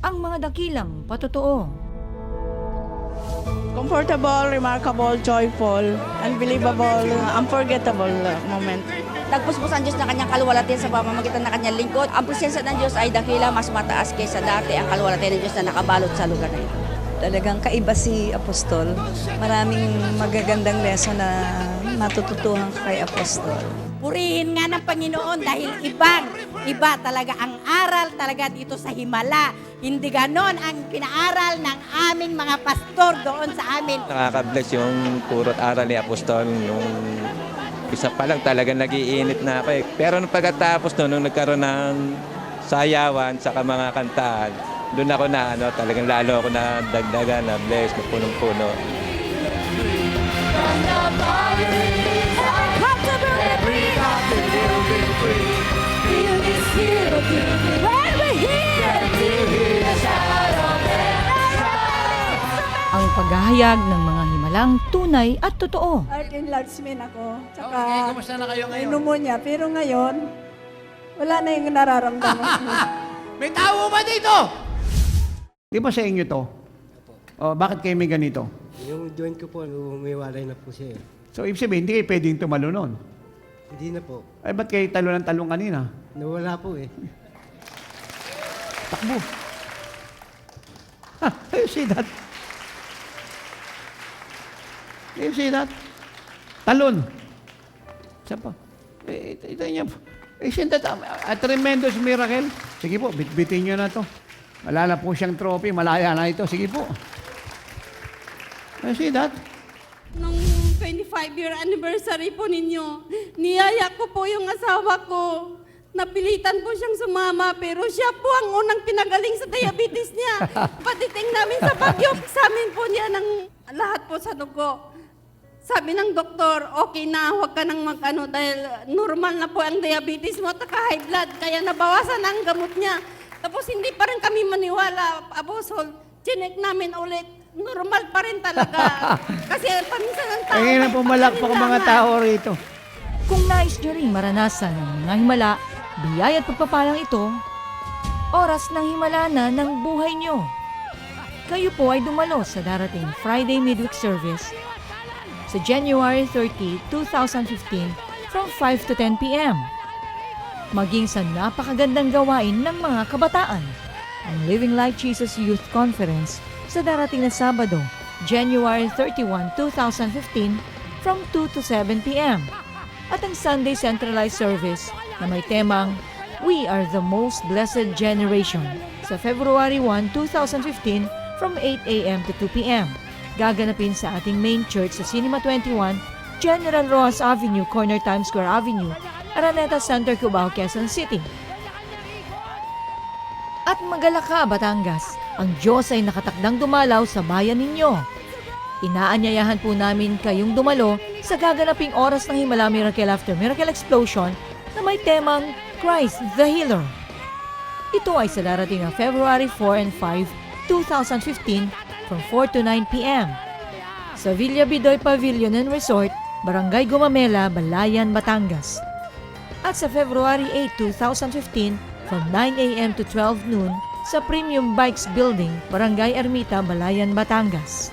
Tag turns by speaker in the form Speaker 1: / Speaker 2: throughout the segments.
Speaker 1: Ang mga dakilang patotoo.
Speaker 2: Comfortable, remarkable, joyful, unbelievable, unforgettable moment.
Speaker 3: Nagpuspos ang Diyos na kanyang kaluwalhatian sa pamamagitan ng kanyang lingkod. Ang presensya ng Diyos ay dakila mas mataas kaysa dati ang kaluwalhatian ng Diyos na nakabalot sa lugar na ito.
Speaker 4: Talagang kaiba si Apostol. Maraming magagandang lesson na matututuhan kay Apostol.
Speaker 5: Purihin nga ng Panginoon dahil ibang, iba talaga ang aral talaga dito sa Himala. Hindi ganon ang pinaaral ng aming mga pastor doon sa amin.
Speaker 6: Nakaka-bless yung purot aral ni Apostol. Nung isa pa lang talaga nagiinit na ako eh. Pero nung pagkatapos no, nung nagkaroon ng sayawan sa mga kantaan, doon ako na ano, talagang lalo ako na dagdagan na bless na punong-puno.
Speaker 1: Ang paghahayag ng mga himalang tunay at totoo.
Speaker 7: Heart enlargement ako. Tsaka
Speaker 8: Okay, kumusta na kayo
Speaker 7: may
Speaker 8: ngayon?
Speaker 7: pneumonia. Pero ngayon, wala na yung nararamdaman ko.
Speaker 8: May tao ba dito?
Speaker 9: Di ba sa inyo to? O, bakit kayo may ganito?
Speaker 10: Yung joint ko po, umiwalay na po siya eh.
Speaker 9: So, ibig sabihin, hindi kayo pwedeng tumalo nun.
Speaker 10: Hindi na po.
Speaker 9: Ay, ba't kayo talo ng talong kanina?
Speaker 10: Nawala po eh.
Speaker 9: Takbo. Ha, you see that? You see that? Talon. Isa pa. Eh, ito, ito niya. Isn't that a, a tremendous miracle? Sige po, bitbitin niyo na to. Malala po siyang trophy, malaya na ito. Sige po. You see that?
Speaker 11: Nung 25-year anniversary po ninyo, niyaya ko po yung asawa ko. Napilitan po siyang sumama, pero siya po ang unang pinagaling sa diabetes niya. Patiting namin sa Baguio, examen po niya ng lahat po sa dugo. Sabi ng doktor, okay na, huwag ka nang mag-ano dahil normal na po ang diabetes mo, taka high blood, kaya nabawasan ang gamot niya. Tapos hindi pa rin kami maniwala, Apostol. Chinek namin ulit, normal pa rin talaga. Kasi paminsan ang tao...
Speaker 9: Ay, na pumalakpak ang mga tao rito.
Speaker 1: Kung nais nyo ring maranasan ang mga himala, biyaya at pagpapalang ito, oras ng himala na ng buhay nyo. Kayo po ay dumalo sa darating Friday midweek service sa January 30, 2015 from 5 to 10 p.m. Maging sa napakagandang gawain ng mga kabataan, ang Living Like Jesus Youth Conference sa darating na Sabado, January 31, 2015 from 2 to 7 p.m. At ang Sunday Centralized Service na may temang We are the Most Blessed Generation sa February 1, 2015 from 8 a.m. to 2 p.m. Gaganapin sa ating main church sa Cinema 21, General Rojas Avenue, Corner Times Square Avenue, Araneta Center, Cubao, Quezon City. At Magalaka, Batangas, ang Diyos ay nakatakdang dumalaw sa bayan ninyo. Inaanyayahan po namin kayong dumalo sa gaganaping oras ng Himala Miracle After Miracle Explosion na may temang Christ the Healer. Ito ay sa darating na February 4 and 5, 2015 from 4 to 9 p.m. sa Villa Bidoy Pavilion and Resort, Barangay Gumamela, Balayan, Batangas. At sa February 8, 2015 from 9 a.m. to 12 noon sa Premium Bikes Building, Barangay Ermita, Balayan, Batangas.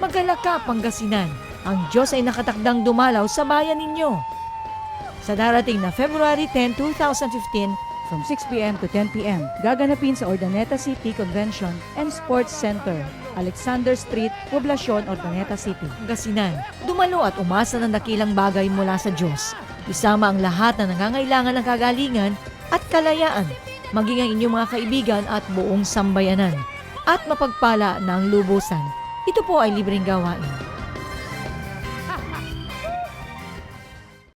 Speaker 1: Magalaka, Pangasinan, ang Diyos ay nakatakdang dumalaw sa bayan ninyo. Sa darating na February 10, 2015, from 6 p.m. to 10 p.m. Gaganapin sa Ordaneta City Convention and Sports Center, Alexander Street, Poblacion, Ordaneta City, Pangasinan. Dumalo at umasa ng dakilang bagay mula sa Diyos. Isama ang lahat na nangangailangan ng kagalingan at kalayaan, maging ang inyong mga kaibigan at buong sambayanan. At mapagpala ng lubusan. Ito po ay libreng gawain.